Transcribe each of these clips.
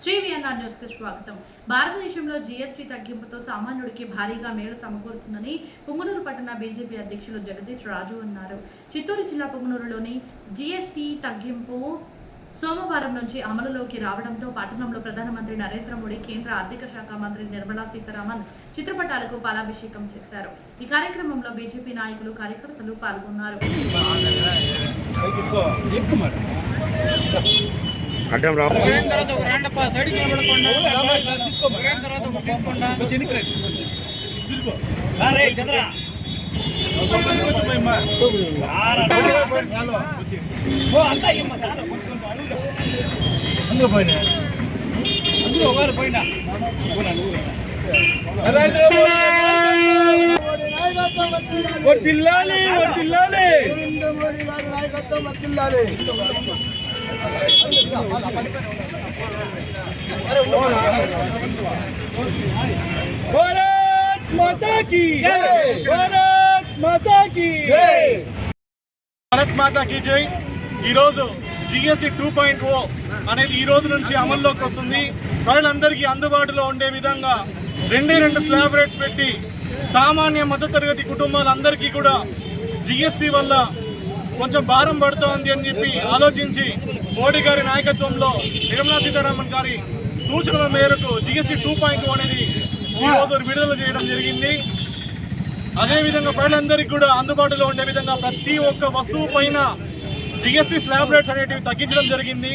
Shri VNR news స్వాగతం భారతదేశంలో GST తగ్గింపుతో సామాన్యుడికి భారీగా మేలు సమకూరుతుందని పుంగనూరు పట్టణ బీజేపీ అధ్యక్షులు జగదీష్ రాజు అన్నారు చిత్తూరు జిల్లా పుంగనూరులోని జీఎస్టీ తగ్గింపు సోమవారం నుంచి అమలులోకి రావడంతో పట్టణంలో ప్రధానమంత్రి నరేంద్ర మోడీ కేంద్ర ఆర్థిక శాఖ మంత్రి నిర్మలా సీతారామన్ చిత్రపటాలకు పాలాభిషేకం చేశారు ఈ కార్యక్రమంలో బీజేపీ నాయకులు కార్యకర్తలు పాల్గొన్నారు అడ్డం రా ఒకరేం తర్వాత ఒక రాండప్ప సైడ్కి నిలబడకుండా ఒకరేం తర్వాత ఒక తీసుకోండా వర్దిల్లాలి వర్దిల్లాలి నరేంద్ర మోడీ గారి నాయకత్వం వర్తిల్లాలి భారత్ మాతా కీ భారత్ మాతా కీ భారత్ మాతాకి జై ఈరోజు జిఎస్టీ టూ పాయింట్ ఓ అనేది ఈ రోజు నుంచి అమల్లోకి వస్తుంది. ప్రజలందరికీ అందుబాటులో ఉండే విధంగా రెండే రెండు స్లాబ్ రేట్స్ పెట్టి సామాన్య మధ్యతరగతి కుటుంబాలందరికీ కూడా జిఎస్టీ వల్ల కొంచెం భారం పడుతోంది అని చెప్పి ఆలోచించి మోడీ గారి నాయకత్వంలో నిర్మలా సీతారామన్ గారి సూచనల మేరకు జిఎస్టీ టూ పాయింట్ అనేది ఈ రోజు విడుదల చేయడం జరిగింది. అదేవిధంగా ప్రజలందరికీ కూడా అందుబాటులో ఉండే విధంగా ప్రతి ఒక్క వస్తువు పైన జిఎస్టీ స్లాబ్ రేట్స్ అనేటివి తగ్గించడం జరిగింది.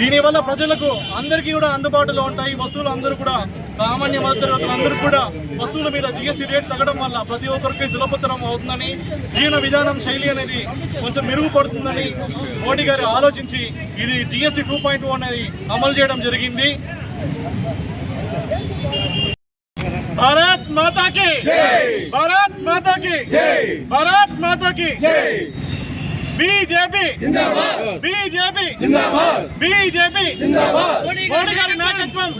దీనివల్ల ప్రజలకు అందరికీ కూడా అందుబాటులో ఉంటాయి. వస్తువులు అందరూ కూడా సామాన్య మధ్యతరగతులు అందరూ కూడా వస్తువుల మీద జిఎస్టీ రేట్ తగ్గడం వల్ల ప్రతి ఒక్కరికి సులభతరం అవుతుందని జీవన విధానం శైలి అనేది కొంచెం మెరుగుపడుతుందని మోడీ గారు ఆలోచించి ఇది జిఎస్టీ టూ పాయింట్ అనేది అమలు చేయడం జరిగింది. భారత్ మాతా కి భారత్ మాతా కి భారత్ మాతా కి బీజేపీ బీజేపీ బీజేపీ మోడీ గారి నాయకత్వం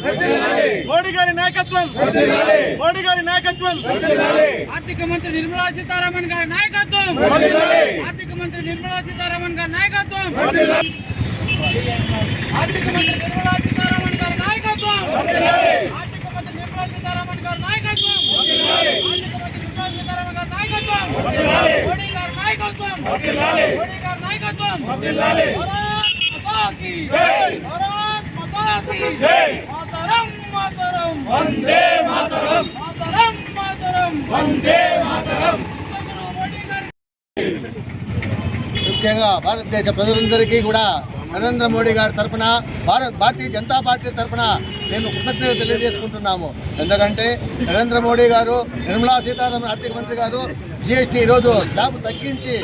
మోడీ గారి నాయకత్వం మోడీ గారి నాయకత్వం ఆర్థిక మంత్రి నిర్మలా సీతారామన్ గారి నాయకత్వం ఆర్థిక మంత్రి నిర్మలా సీతారామన్ గారి నాయకత్వం ఆర్థిక మంత్రి నిర్మలా సీతారామన్ గారి నాయకత్వం ఆర్థిక మంత్రి నిర్మలా సీతారామన్ గారి నాయకత్వం ఆర్థిక మంత్రి నిర్మలా సీతారామన్ గారి నాయకత్వం మోడీ గారి నాయకత్వం మోడీ గారి నాయకత్వం భారత్ మాతా కీ భారత్ మాతా కీ మాతరం మాతరం వందే మాతరం. వందే మాతరం. ముఖ్యంగా భారతదేశ ప్రజలందరికీ కూడా నరేంద్ర మోడీ గారి తరఫున భారత్ భారతీయ జనతా పార్టీ తరఫున మేము కృతజ్ఞత తెలియజేసుకుంటున్నాము. ఎందుకంటే నరేంద్ర మోడీ గారు నిర్మలా సీతారామన్ ఆర్థిక మంత్రి గారు జిఎస్టీ ఈరోజు స్లాబ్ తగ్గించి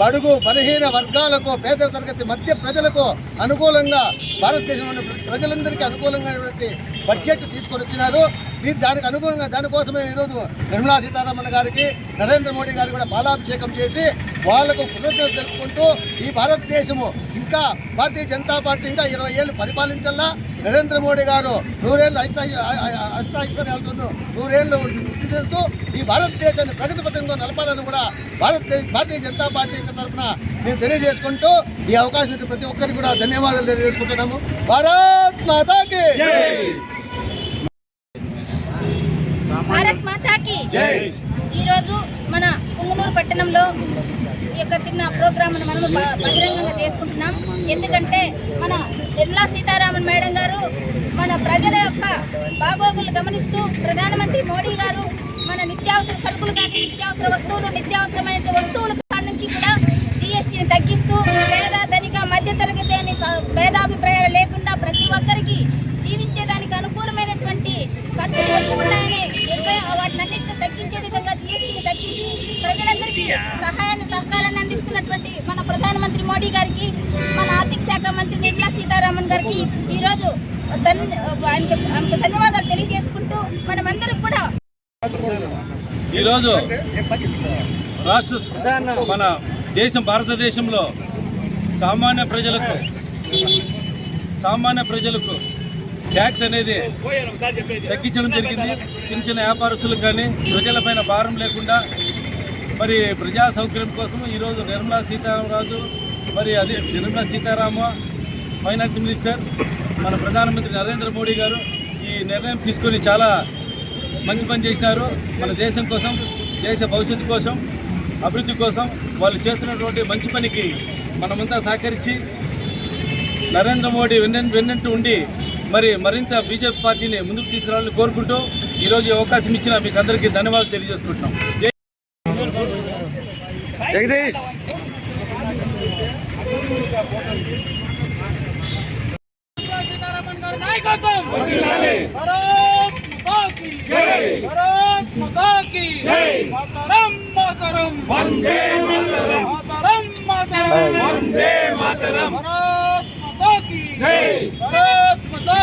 బడుగు బలహీన వర్గాలకు పేద తరగతి మధ్య ప్రజలకు అనుకూలంగా భారతదేశంలోని ప్రజలందరికీ అనుకూలంగా బడ్జెట్ తీసుకొని వచ్చినారు. మీరు దానికి అనుగుణంగా దానికోసమే ఈరోజు నిర్మలా సీతారామన్ గారికి నరేంద్ర మోడీ గారికి కూడా పాలాభిషేకం చేసి వాళ్ళకు కృతజ్ఞత తెలుపుకుంటూ ఈ భారతదేశము ఇంకా భారతీయ జనతా పార్టీ ఇంకా ఇరవై ఏళ్ళు పరిపాలించాలా నరేంద్ర మోడీ గారు నూరేళ్ళు అష్ట అష్టాశ్వర్యాలతో నూరేళ్ళు వృద్ధి చెందుతూ ఈ భారతదేశాన్ని ప్రగతి పథంగా నలపాలని కూడా భారతదేశ భారతీయ జనతా పార్టీ తరఫున మేము తెలియజేసుకుంటూ ఈ అవకాశం ఇచ్చిన ప్రతి ఒక్కరికి కూడా ధన్యవాదాలు తెలియజేసుకుంటున్నాము. భారత్ మాతాకి! భారత్ మాతాకి! ఈరోజు పట్టణంలో ఈ యొక్క చిన్న ప్రోగ్రామ్ను మనము బహిరంగంగా చేసుకుంటున్నాం. ఎందుకంటే మన నిర్మలా సీతారామన్ మేడం గారు మన ప్రజల యొక్క బాగోగులు గమనిస్తూ ప్రధానమంత్రి మోడీ గారు మన నిత్యావసర సరుకులు కానీ నిత్యావసర వస్తువులు నిత్యావసరమైన వస్తువులు కాడ నుంచి కూడా జిఎస్టీని తగ్గిస్తూ పేద ధనిక మధ్య తరగతి అని స- భేదాభిప్రాయాలు లేకుండా ప్రతి ఒక్కరికి జీవించేదానికి అనుకూలమైనటువంటి ఖర్చులు ఎక్కువ ఉన్నాయని నిర్భయ వాటినన్నింటిని తగ్గించే విధంగా జిఎస్టీని తగ్గించి ప్రజలందరికీ సహాయాన్ని సహకారాన్ని అందిస్తున్నటువంటి మన ప్రధానమంత్రి మోడీ గారికి మన ఆర్థిక శాఖ మంత్రి నిర్మలా సీతారామన్ గారికి ఈరోజు ఆయనకు ధన్యవాదాలు తెలియజేసుకుంటూ మనమందరం కూడా ఈరోజు రాష్ట్ర మన దేశం భారతదేశంలో సామాన్య ప్రజలకు సామాన్య ప్రజలకు ట్యాక్స్ అనేది తగ్గించడం జరిగింది. చిన్న చిన్న వ్యాపారస్తులకు కానీ ప్రజలపైన భారం లేకుండా మరి ప్రజా సౌకర్యం కోసం ఈరోజు నిర్మలా సీతారామరాజు మరి అదే నిర్మలా సీతారామ ఫైనాన్స్ మినిస్టర్ మన ప్రధానమంత్రి నరేంద్ర మోడీ గారు ఈ నిర్ణయం తీసుకొని చాలా మంచి పని చేసినారు. మన దేశం కోసం దేశ భవిష్యత్తు కోసం అభివృద్ధి కోసం వాళ్ళు చేస్తున్నటువంటి మంచి పనికి మనమంతా సహకరించి నరేంద్ర మోడీ వెన్న వెన్నట్టు ఉండి మరి మరింత బీజేపీ పార్టీని ముందుకు తీసుకురావాలని కోరుకుంటూ ఈరోజు అవకాశం ఇచ్చిన మీకు అందరికీ ధన్యవాదాలు తెలియజేసుకుంటున్నాం. జగదీష్! నాయకత్వం భారత్ మాతా కీ జై భారత్ మాతా కీ జై మాతరం మాతరం వందే మాతరం మాతరం వందే మాతరం భారత్ మాతా కీ జై భారత్ మాతా